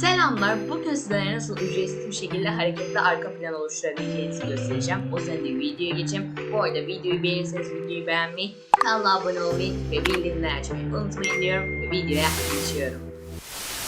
Selamlar. Bugün sizlere nasıl ücretsiz bir şekilde hareketli arka plan oluşturabileceğinizi göstereceğim. O yüzden de videoya geçeyim. Bu arada videoyu beğenirseniz videoyu beğenmeyi, kanala abone olmayı ve bildirimleri açmayı unutmayın diyorum ve videoya geçiyorum.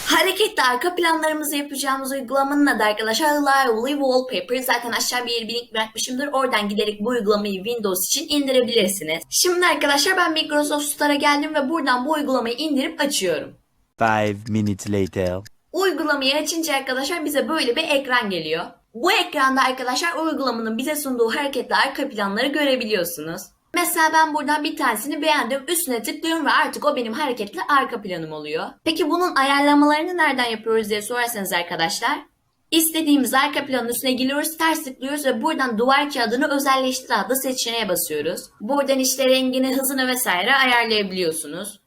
Hareketli arka planlarımızı yapacağımız uygulamanın adı arkadaşlar Lively Wallpaper. Zaten aşağı bir bir link bırakmışımdır. Oradan giderek bu uygulamayı Windows için indirebilirsiniz. Şimdi arkadaşlar ben Microsoft Store'a geldim ve buradan bu uygulamayı indirip açıyorum. Five minutes later. Uygulamayı açınca arkadaşlar bize böyle bir ekran geliyor. Bu ekranda arkadaşlar uygulamanın bize sunduğu hareketli arka planları görebiliyorsunuz. Mesela ben buradan bir tanesini beğendim, üstüne tıklıyorum ve artık o benim hareketli arka planım oluyor. Peki bunun ayarlamalarını nereden yapıyoruz diye sorarsanız arkadaşlar, İstediğimiz arka planın üstüne geliyoruz, ters tıklıyoruz ve buradan duvar kağıdını özelleştir adlı seçeneğe basıyoruz. Buradan işte rengini, hızını vesaire ayarlayabiliyorsunuz.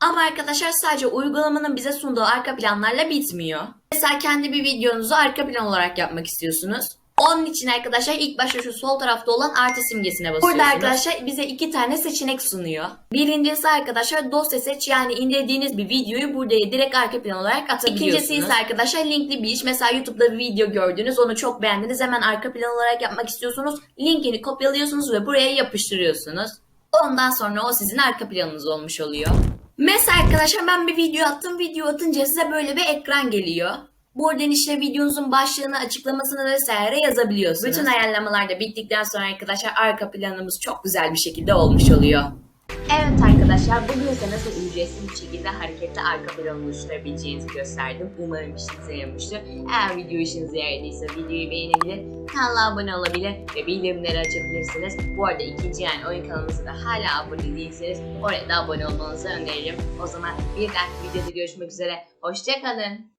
Ama arkadaşlar sadece uygulamanın bize sunduğu arka planlarla bitmiyor. Mesela kendi bir videonuzu arka plan olarak yapmak istiyorsunuz. Onun için arkadaşlar ilk başta şu sol tarafta olan artı simgesine basıyorsunuz. Burada arkadaşlar bize iki tane seçenek sunuyor. Birincisi arkadaşlar dosya seç yani indirdiğiniz bir videoyu buraya direkt arka plan olarak atabiliyorsunuz. İkincisi ise arkadaşlar linkli bir iş. Mesela YouTube'da bir video gördünüz onu çok beğendiniz hemen arka plan olarak yapmak istiyorsunuz. Linkini kopyalıyorsunuz ve buraya yapıştırıyorsunuz. Ondan sonra o sizin arka planınız olmuş oluyor. Mesela arkadaşlar ben bir video attım. Video atınca size böyle bir ekran geliyor. Buradan işte videonuzun başlığını, açıklamasını vesaire yazabiliyorsunuz. Bütün ayarlamalar da bittikten sonra arkadaşlar arka planımız çok güzel bir şekilde olmuş oluyor. Evet arkadaşlar bugün size nasıl ücretsiz bir şekilde hareketli arka plan oluşturabileceğinizi gösterdim. Umarım işinize yaramıştır. Eğer video işinize yaradıysa videoyu beğenebilir, kanala abone olabilir ve bildirimleri açabilirsiniz. Bu arada ikinci yani oyun kanalımıza da hala abone değilseniz oraya da abone olmanızı öneririm. O zaman bir dahaki videoda görüşmek üzere. Hoşçakalın.